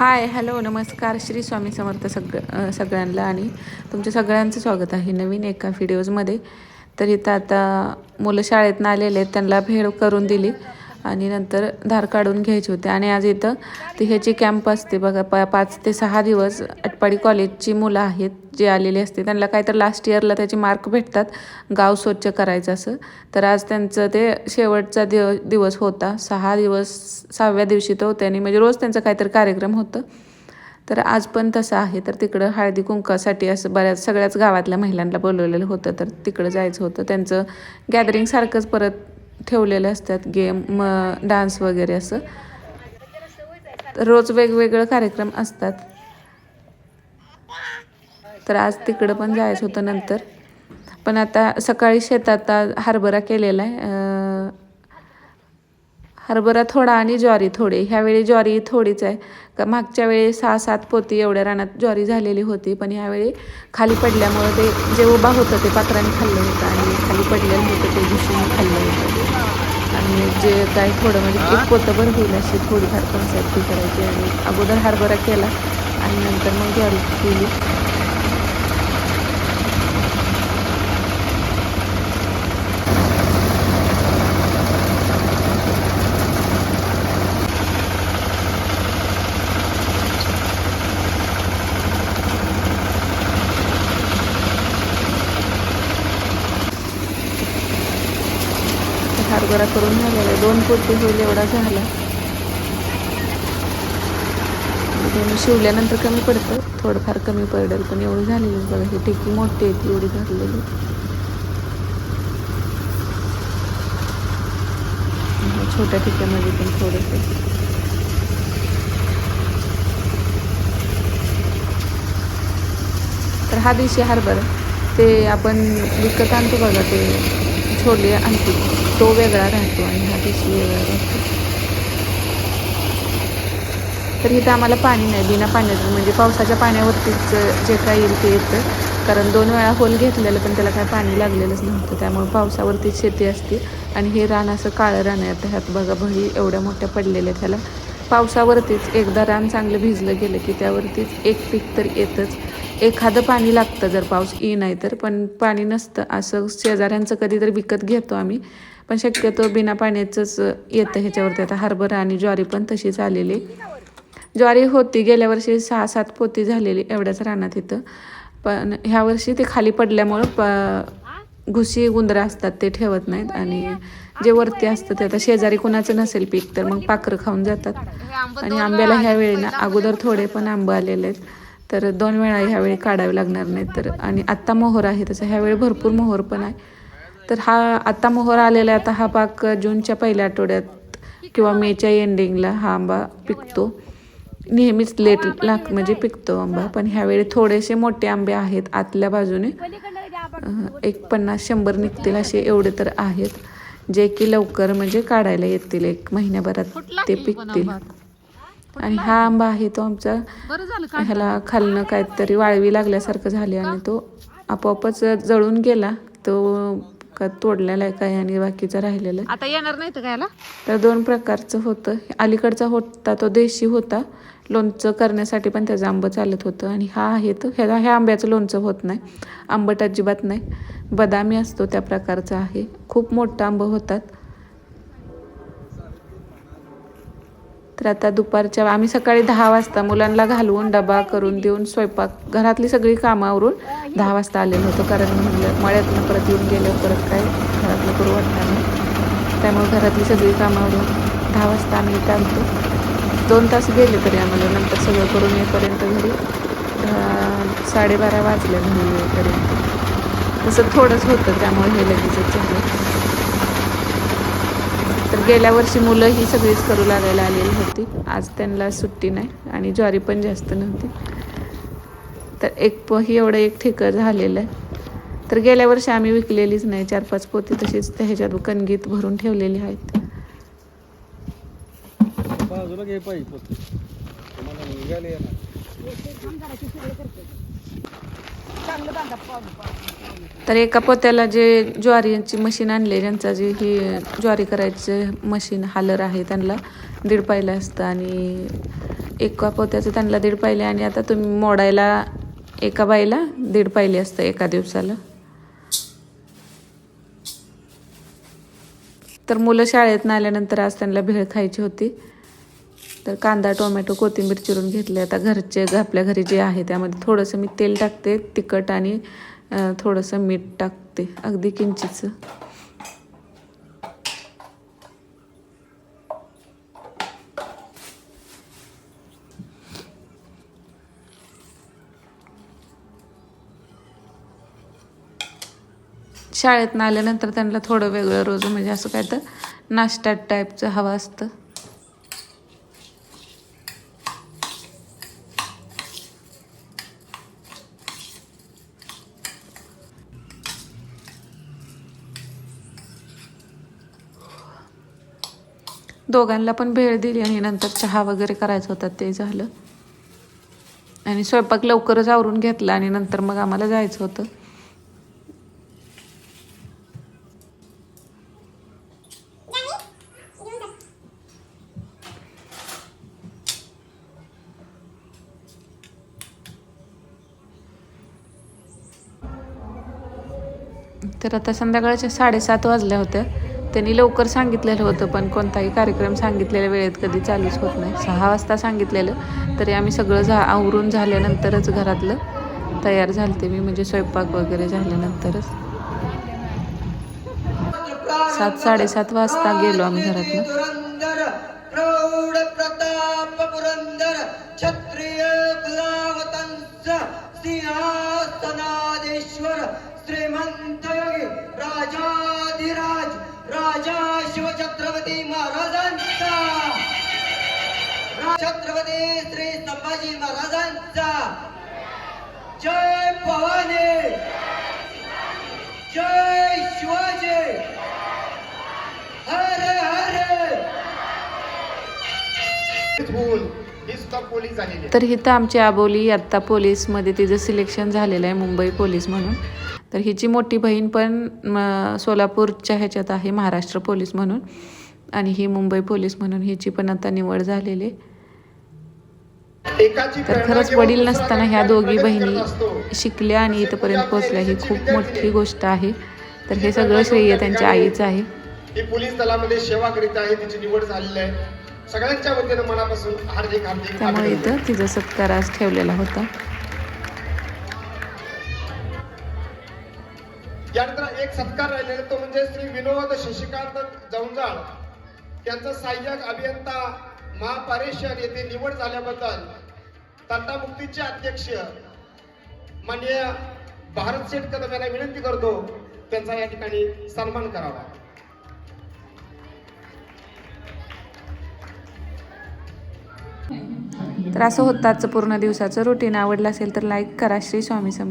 Hi hello नमस्कार श्री स्वामी समर्थ सग सगळ्यांना आणि तुमच्या सगळ्यांचं स्वागत आहे नवीन एका व्हिडिओजमध्ये तर इथं आता मुलं शाळेतनं आलेले आहेत त्यांना भेळ करून दिली. आणि नंतर धार काढून घ्यायची होती. आणि आज इथं ती ह्याची कॅम्प असते बघा प पाच ते सहा दिवस अटपाडी कॉलेजची मुलं आहेत जे आलेली असते. त्यांना काय तर लास्ट इयरला त्याचे मार्क भेटतात गाव स्वच्छ करायचं असं. तर आज त्यांचं ते शेवटचा दिव दिवस होता. सहा दिवस सहाव्या दिवशी तो त्यांनी म्हणजे रोज त्यांचा काहीतरी कार्यक्रम होतं. तर आज पण तसं आहे. तर तिकडं हळदी कुंकासाठी असं बऱ्याच सगळ्याच गावातल्या महिलांना बोलवलेलं होतं. तर तिकडं जायचं होतं. त्यांचं गॅदरिंगसारखंच परत ठेवलेले असतात गेम म डान्स वगैरे असं. रोज वेगवेगळं कार्यक्रम असतात. तर आज तिकडं पण जायचं होतं नंतर. पण आता सकाळी शेतात हरभरा केलेला आहे. हरभरा थोडा आणि ज्वारी थोडी. ह्यावेळी ज्वारी थोडीच आहे. का मागच्या वेळी सहा सात पोती एवढ्या रानात ज्वारी झालेली होती पण ह्यावेळी खाली पडल्यामुळं ते जे उभा होतं ते पात्राने खाल्लं होतं आणि खाली पडलेलं होतं ते घुसून खाल्लं होतं. आणि जे काय थोडं म्हणजे एक पण होईल अशी थोडीफार कन्सेप्ट करायची. आणि अगोदर हरभरा केला आणि नंतर मग ज्वारी केली. हरभरा करून झालेला दोन पोती होईल एवढा झाला. शिवल्यानंतर कमी पडतं. थोडंफार कमी पडेल पण एवढी झालेली बघा. ही टिकी मोठी आहे ती एवढी झालेली छोट्या टिक्यामध्ये पण थोडंसं. तर हा दिवशी हरभरा ते आपण विकत आणतो बघा ते छोले आणतो. तो वेगळा राहतो आणि हा देशी वेगळा राहतो. तर इथं आम्हाला पाणी नाही. बिना पाण्याचं म्हणजे पावसाच्या पाण्यावरतीच जे काय येईल ते येतं. कारण दोन वेळा होल घेतलेलं पण त्याला काय पाणी लागलेलंच नव्हतं. त्यामुळे पावसावरतीच शेती असते. आणि हे रान असं काळं रान आहे. आता ह्यात बघा बळी एवढ्या मोठ्या पडलेल्या त्याला पावसावरतीच एकदा रान चांगलं भिजलं गेलं की त्यावरतीच एक पीक तर येतच. एखादं पाणी लागतं जर पाऊस येई नाही तर पण पाणी नसतं. असं शेजाऱ्यांचं कधीतरी विकत घेतो आम्ही. पण शक्यतो बिना पाण्याचंच येतं ह्याच्यावरती. आता हरभरा आणि ज्वारी पण तशीच आलेली. ज्वारी होती गेल्या वर्षी सहा सात पोती झालेली एवढ्याच रानात इथं. पण ह्या वर्षी ते खाली पडल्यामुळं प घुशी गुंदरं असतात ते ठेवत नाहीत. आणि जे वरती असतं ते आता शेजारी कोणाचं नसेल पीक तर मग पाखरं खाऊन जातात. आणि आंब्याला ह्या वेळेला अगोदर थोडे पण आंबे आलेले आहेत. तर दोन वेळा ह्यावेळी काढावे लागणार नाही तर. आणि आत्ता मोहर आहे तसं ह्यावेळी भरपूर मोहर पण आहे. तर हा आत्ता मोहर आलेला आहे आता हा पाक जूनच्या पहिल्या आठवड्यात किंवा मेच्या एंडिंगला हा आंबा पिकतो. नेहमीच लेट लाग म्हणजे पिकतो आंबा पण ह्यावेळी थोडेसे मोठे आंबे आहेत आतल्या बाजूने एक पन्नास शंभर निघतील असे एवढे तर आहेत जे की लवकर म्हणजे काढायला येतील एक महिन्याभरात ते पिकतील. आणि हा आंबा आहे तो आमचा. ह्याला खालनं काहीतरी वाळवी लागल्यासारखं झाले आणि तो आपोआपच जळून गेला. तो का तोडलेला आहे काय आणि बाकीचा राहिलेला आहे. आता येणार नाही तर कायला तर दोन प्रकारचं होतं. अलीकडचा होता तो देशी होता. लोणचं करण्यासाठी पण त्याचं आंबं चालत होतं. आणि हा आहे तो. ह्या ह्या आंब्याचं लोणचं होत नाही. आंबट अजिबात नाही. बदामी असतो त्या प्रकारचा आहे. खूप मोठं आंबं होतात. तर आता दुपारच्या आम्ही सकाळी दहा वाजता मुलांना घालवून डबा करून देऊन स्वयंपाक घरातली सगळी कामावरून दहा वाजता आलेलो होतो. कारण म्हटलं मळ्यातनं परत येऊन गेल्यावर परत काय घरातलं करू वाटणार नाही. त्यामुळे घरातली सगळी कामावरून दहा वाजता आम्ही इथं आणतो दोन तास गेले तरी आम्हाला नंतर सगळं करून येईपर्यंत घरी साडेबारा वाजले घरी येईपर्यंत. तसं थोडंच होतं त्यामुळे हे लगेचच झालं. गेल्या वर्षी मुलं ही सगळीच करू लागायला आलेली होती. आज त्यांना सुट्टी नाही आणि ज्वारी पण जास्त नव्हती. तर एक प ही एवढं एक ठिकाण झालेलं आहे. तर गेल्या वर्षी आम्ही विकलेलीच नाही. चार पाच पोती तशीच त्या ह्याच्यात कणगीत भरून ठेवलेली आहेत. बाजूला तर एका पोत्याला जे ज्वारीची मशीन आणले ज्यांचा जे ही ज्वारी करायचे मशीन हालर आहे त्यांना दीड पायलं असतं आणि एका पोत्याचं त्यांना दीड पाहिले आणि आता तुम्ही मोडायला एका बाईला दीड पायले असतं एका दिवसाला. तर मुलं शाळेत आल्यानंतर आज त्यांना भेळ खायची होती. तर कांदा टोमॅटो कोथिंबीर चिरून घेतले. आता घरचे आपल्या घरी जे आहे त्यामध्ये थोडंसं मी तेल टाकते तिखट आणि थोडंसं मीठ टाकते अगदी किंचितचं शाळेतनं आल्यानंतर त्यांना थोडं वेगळं रोज म्हणजे असं काय तर नाश्ता टाईपचं हवं असतं. दोघांना पण भेळ दिली आणि नंतर चहा वगैरे करायचा होता ते झालं. आणि स्वयंपाक लवकरच आवरून घेतला आणि नंतर मग आम्हाला जायचं होतं. तर आता संध्याकाळच्या साडेसात वाजल्या होत्या. त्यांनी लवकर सांगितलेलं होतं पण कोणताही कार्यक्रम सांगितलेल्या वेळेत कधी चालूच होत नाही. सहा वाजता सांगितलेलं तरी आम्ही सगळं झा आवरून झाल्यानंतरच घरातलं तयार झालते मी म्हणजे स्वयंपाक वगैरे झाल्यानंतरच. सात साडेसात वाजता गेलो आम्ही घरातनं. छत्री छत्रपती श्री संभाजी महाराजांचा. जय भवानी. जय शिवाजी. हर हर. होऊन ही तर हिथं आमची आबोली आत्ता पोलीसमध्ये तिचं सिलेक्शन झालेलं आहे मुंबई पोलीस म्हणून. तर हिची मोठी बहीण पण म, सोलापूरच्या ह्याच्यात आहे महाराष्ट्र पोलीस म्हणून. आणि ही मुंबई पोलीस म्हणून हिची पण आता निवड झालेली आहे. तर खरंच वडील नसताना ह्या दोघी बहिणी. शिकल्या आणि इथंपर्यंत पोहोचल्या. ही खूप मोठी गोष्ट आहे. तर हे सगळं श्रेय त्यांच्या आईचं आहे. ही पोलीस दलामध्ये सेवा करीत आहे. तिची निवड झालेली आहे. सगळ्यांच्या वतीनं मनापासून हार्दिक हार्दिक त्यामुळे. इथं तिचा सत्कार आज ठेवलेला होता. यानंतर एक सत्कार राहिलेला तो म्हणजे श्री विनोद शशिकांत जवंजाळ. त्यांचं सहाय्यक अभियंता महापारेषण येथे निवड झाल्याबद्दल तंटामुक्तीचे अध्यक्ष माननीय भारत शेठ कदम यांना विनंती करतो त्यांचा या ठिकाणी सन्मान करावा. तर असं होतं आजचं पूर्ण दिवसाचं रुटीन आवडलं असेल तर लाईक करा श्री स्वामी समर्थ